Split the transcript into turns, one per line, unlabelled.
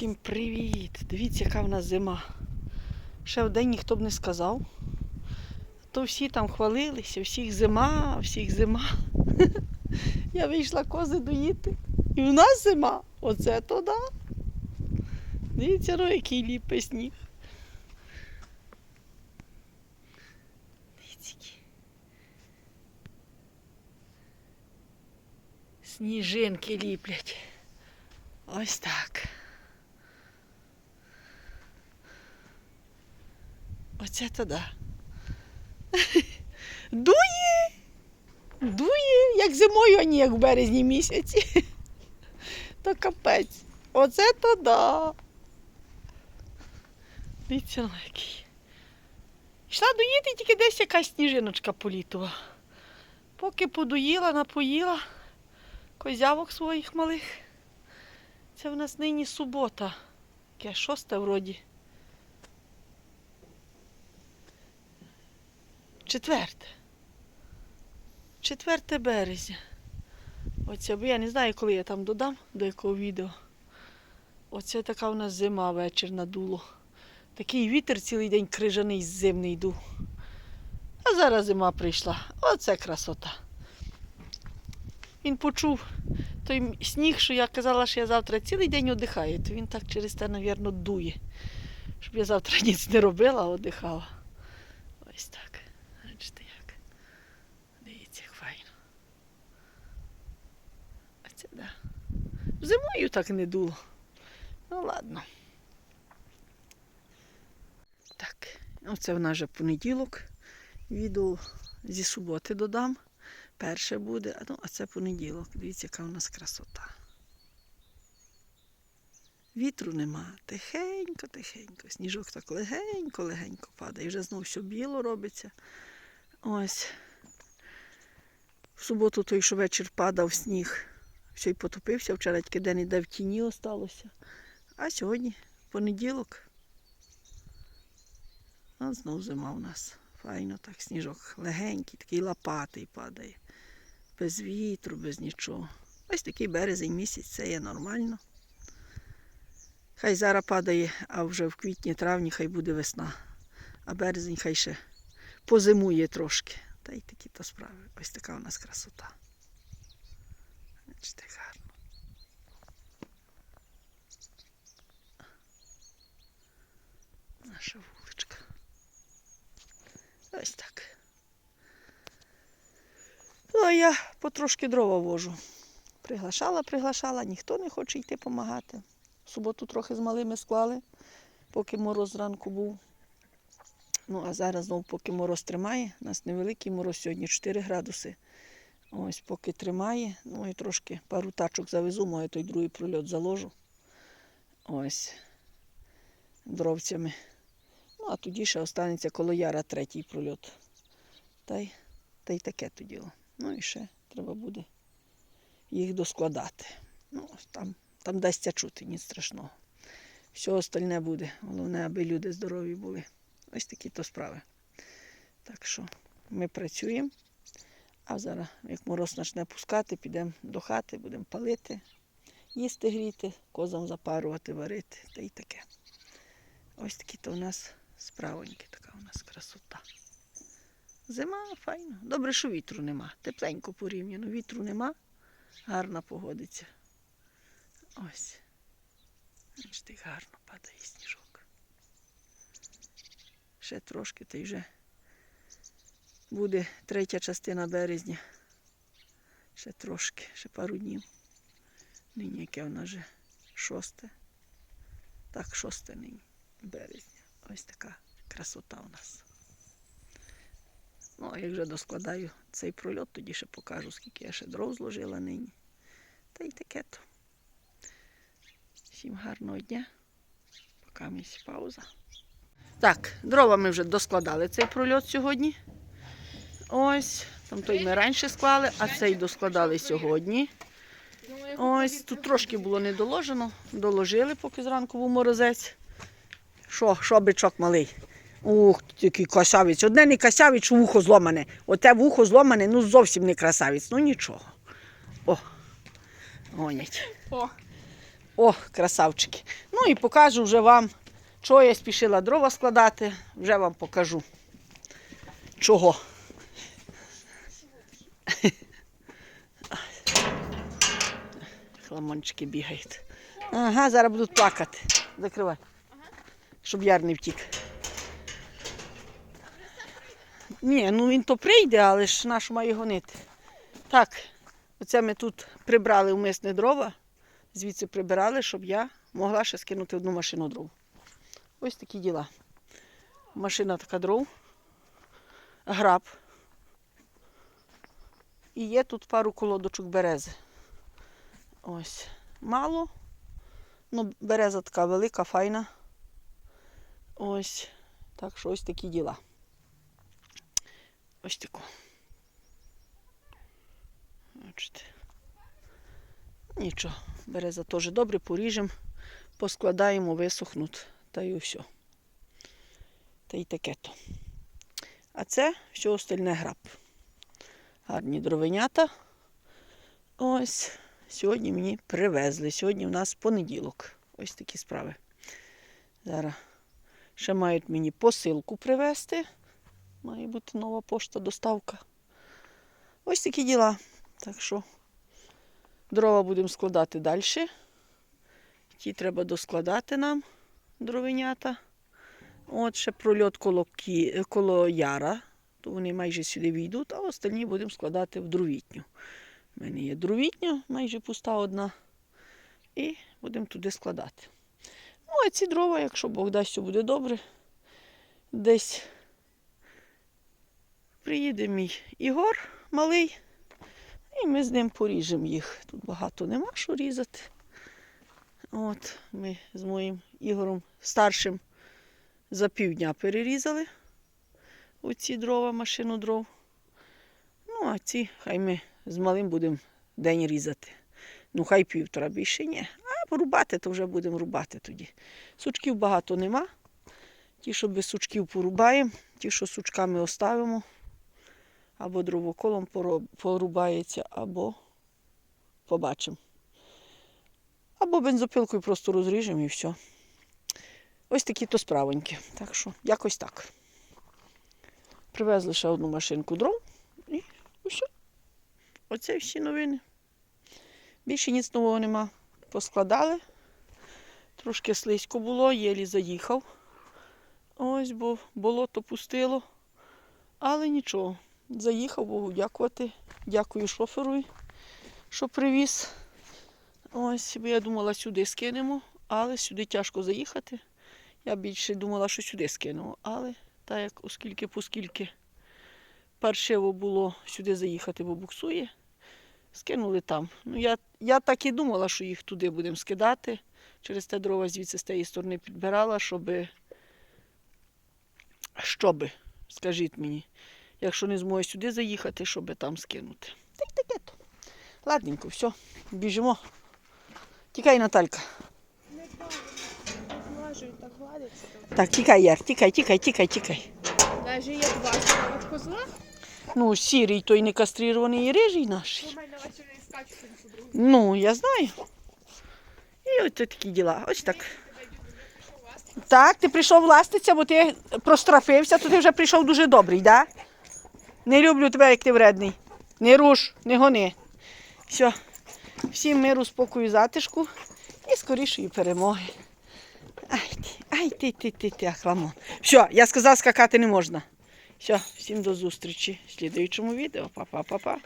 Всім привіт! Дивіться, яка в нас зима. Ще в день ніхто б не сказав. То всі там хвалилися, всіх зима, всіх зима. Я вийшла кози доїти. І в нас зима. Оце то да. Дивіться, ну, який ліпий сніг. Дивіться. Сніжинки ліплять. Ось так. Оце то да. Дує! Дує, як зимою, а не як в березні місяці. То капець. Оце то да. Дивіться, який. Йшла доїти, тільки десь якась сніжиночка політувала. Поки подоїла, напоїла козявок своїх малих. Це в нас нині субота. Яке шосте вроді. Четверте. Четверте березня. Оце, бо я не знаю, коли я там додам, до якого відео. Оце така в нас зима вечір надуло. Такий вітер цілий день крижаний зимний дув. А зараз зима прийшла. Оце красота. Він почув той сніг, що я казала, що я завтра цілий день одихаю, то він так через те, мабуть, дує. Щоб я завтра ніц не робила, а одихала. Ось так. Бачите як. Дивіться, як файно. А це да. Зимою так не дуло. Ну ладно. Так, оце в нас вже понеділок. Відео зі суботи додам. Перше буде, а ну, а це понеділок. Дивіться, яка у нас красота. Вітру нема. Тихенько, тихенько. Сніжок так легенько, легенько падає. Вже знову все біло робиться. Ось. В суботу той, що вечір падав сніг, все й потопився. Вчора тільки день іде в тіні осталося. А сьогодні понеділок. А знов зима у нас. Файно так, сніжок легенький, такий лопатий падає. Без вітру, без нічого. Ось такий березень місяць, це є нормально. Хай зараз падає, а вже в квітні-травні хай буде весна. А березень хай ще позимує трошки. Та й такі то справи. Ось така у нас красота. Бачите, гарно. Наша вуличка. Ось так. Ну, а я потрошки дрова вожу. Приглашала, приглашала, ніхто не хоче йти допомагати. Суботу трохи з малими склали, поки мороз зранку був. Ну, а зараз знову, поки мороз тримає, у нас невеликий мороз сьогодні 4 градуси. Ось поки тримає, ну і трошки пару тачок завезу, може той другий прольот заложу. Ось дровцями. Ну, а тоді ще останеться коло яра третій прольот. Та й, та й таке то діло. Ну і ще треба буде їх доскладати. Ну, там, там дасться чути, ні страшного. Все остальне буде. Головне, аби люди здорові були. Ось такі то справи. Так що ми працюємо. А зараз, як мороз почне пускати, підемо до хати, будемо палити, їсти гріти, козам запарувати, варити та й таке. Ось такі то у нас справоньки, така у нас красота. Зима файно. Добре, що вітру нема. Тепленько порівняно. Вітру нема, гарна погодиться. Ось. Гарно падає сніжок. Ще трошки, та й вже буде третя частина березня. Ще трошки, ще пару днів. Нині яке в нас вже шосте. Так, шосте нині березня. Ось така красота у нас. Ну, а як вже доскладаю цей прольот, тоді ще покажу, скільки я ще дров зложила нині. Та й таке то. Всім гарного дня. Поки місць пауза. Так, дрова ми вже доскладали цей прольот сьогодні. Ось, там той ми раніше склали, а цей доскладали сьогодні. Ось, тут трошки було не доложено. Доложили, поки зранку був морозець. Що, що бичок малий? Ух, який косавець. Одне не косавець, вухо зломане. Оте вухо зломане, ну зовсім не красавець. Ну нічого. О, гонять.
О,
О, красавчики. Ну і покажу вже вам, чого я спішила дрова складати. Вже вам покажу. Чого. Хламончики бігають. Ага, зараз будуть плакати. Закривай. Щоб яр не втік. Ні, ну він то прийде, але ж нашу має гонити. Так, оце ми тут прибрали вмисне дрова, звідси прибирали, щоб я могла ще скинути одну машину дров. Ось такі діла. Машина така дров, граб. І є тут пару колодочок берези. Ось. Мало. Ну, береза така велика, файна. Ось. Так що ось такі діла. Ось таку. Бачите. Нічого, береза теж добре, поріжемо, поскладаємо, висохнуть, та й все. Та й таке то. А це все остальне граб. Гарні дровенята. Ось. Сьогодні мені привезли. Сьогодні у нас понеділок. Ось такі справи. Зараз ще мають мені посилку привезти. Має бути нова пошта, доставка. Ось такі діла. Так що дрова будемо складати далі. Ті треба доскладати нам, дровенята. От ще прольот коло, кі... коло яра, то вони майже сюди війдуть, а останні будемо складати в дровітню. У мене є дровітня, майже пуста одна. І будемо туди складати. Ну, а ці дрова, якщо Бог дасть, все буде добре. Десь приїде мій Ігор малий, і ми з ним поріжемо їх. Тут багато нема що різати. От, ми з моїм Ігорем старшим за півдня перерізали оці дрова, машину дров. Ну, а ці хай ми з малим будемо день різати. Ну, хай півтора більше ні. А порубати, то вже будемо рубати тоді. Сучків багато нема. Ті, що без сучків порубаємо, ті, що сучками оставимо, або дровоколом порубається, або побачимо. Або бензопилкою просто розріжемо і все. Ось такі то справоньки. Так що, якось так. Привезли ще одну машинку дров і все. Оце всі новини. Більше ніц нового нема. Поскладали. Трошки слизько було, єлі заїхав. Ось, бо болото пустило. Але нічого. Заїхав, Богу дякувати. Дякую шоферу, що привіз. Ось, бо я думала, сюди скинемо, але сюди тяжко заїхати. Я більше думала, що сюди скинемо. Але так як, оскільки, поскільки паршиво було сюди заїхати, бо буксує, скинули там. Ну, я, я так і думала, що їх туди будемо скидати. Через те дрова звідси з тієї сторони підбирала, щоби щоби, скажіть мені, якщо не зможу сюди заїхати, щоби там скинути. Та й таке то. Ладненько, все, біжимо. Тікай, Наталька.
Не глажують, так гладиться.
Так, тікай, Яр, тікай, тікай, тікай, тікай.
Навіть є два козла.
Ну, сірий той не кастрирований і рижий наш. Ну, я знаю. І ось такі діла. Ось так. Так, ти прийшов властиться, бо ти прострафився, то ти вже прийшов дуже добрий, да? Не люблю тебе, як ти вредний. Не руш, не гони. Все. Всім миру, спокою, затишку і скорішої перемоги. Ай ай ти, ти, ти, ти, ахламон. Все, я сказав, скакати не можна. Все, всім до зустрічі в слідуючому відео. Па-па-па-па.